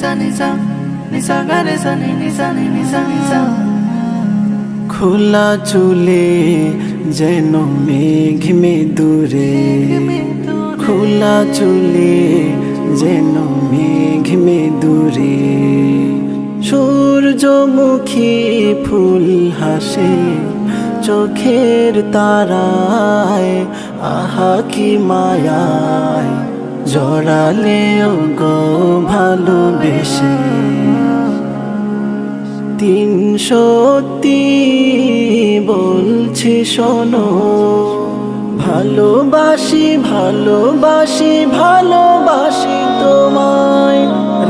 gare sa ni ni sa ni ni sa ni sa খোলা চুলে যেন মেঘ মে দূরে খোলা চুলে যেন মেঘ মে দূরে সূর্যমুখী ফুল হাসে চোখের তারায় আহা কি মায়ায় জড়ালেও গো ভালোবেসে। তিন সত্যি বলছি, শোনো, ভালোবাসি ভালোবাসি ভালোবাসি তোমায়।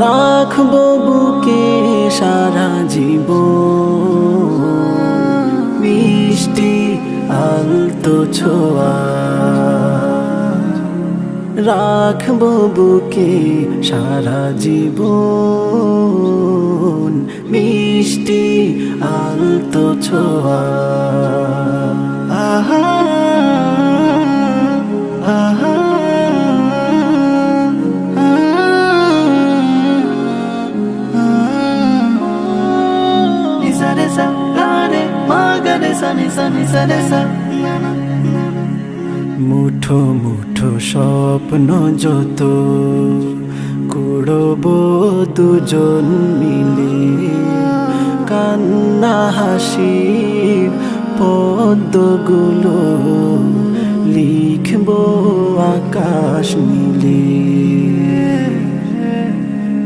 রাখব বুকে সারা জীব মিষ্টি আলতো ছোঁয়া। রাখব বুকে সারা জীবন মিষ্টি আলতো ছোঁয়া আহা sa re sa na na মুঠো মুঠো স্বপ্ন যত কুড়ব দুজন মিলে। কান্না, হাসি, পদ্মগুলো লিখব আকাশ নীলে।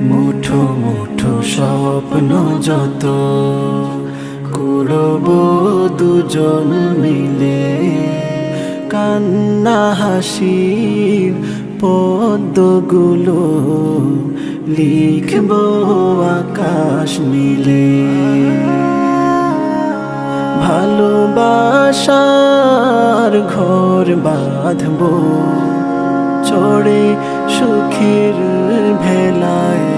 মুঠো মুঠো স্বপ্ন যত কুড়ব দুজন মিলে। কান্না হাসির পদ্মগুলো লিখব আকাশ মিলে। ভালোবাসার ঘর বাঁধব চড়ে সুখের ভেলায়।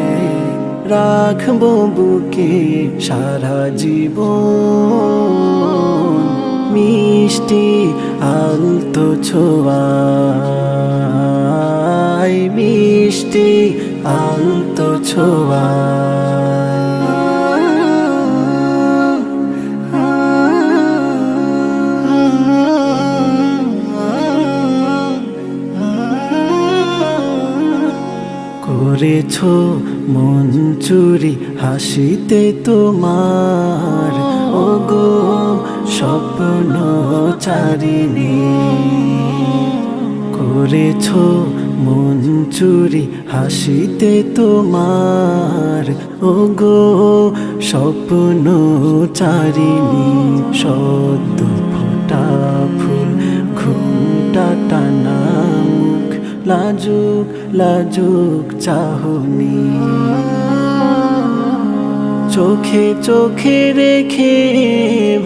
রাখব বুকে সারা জীবন। মিষ্টি আলতো ছোঁয়ায় মিষ্টি আলতো করেছ মন চুরি হাসিতে তোমার ও গো স্বপ্ন চারিণী করেছ মন চুরি, হাসিতে তোমার। ও গো স্বপ্ন চারিণী সদ্য ফোটা ফুল, ঘুমটা টানা মুখ, লাজুক লাজুক চাহনি। চোখে চোখে রেখে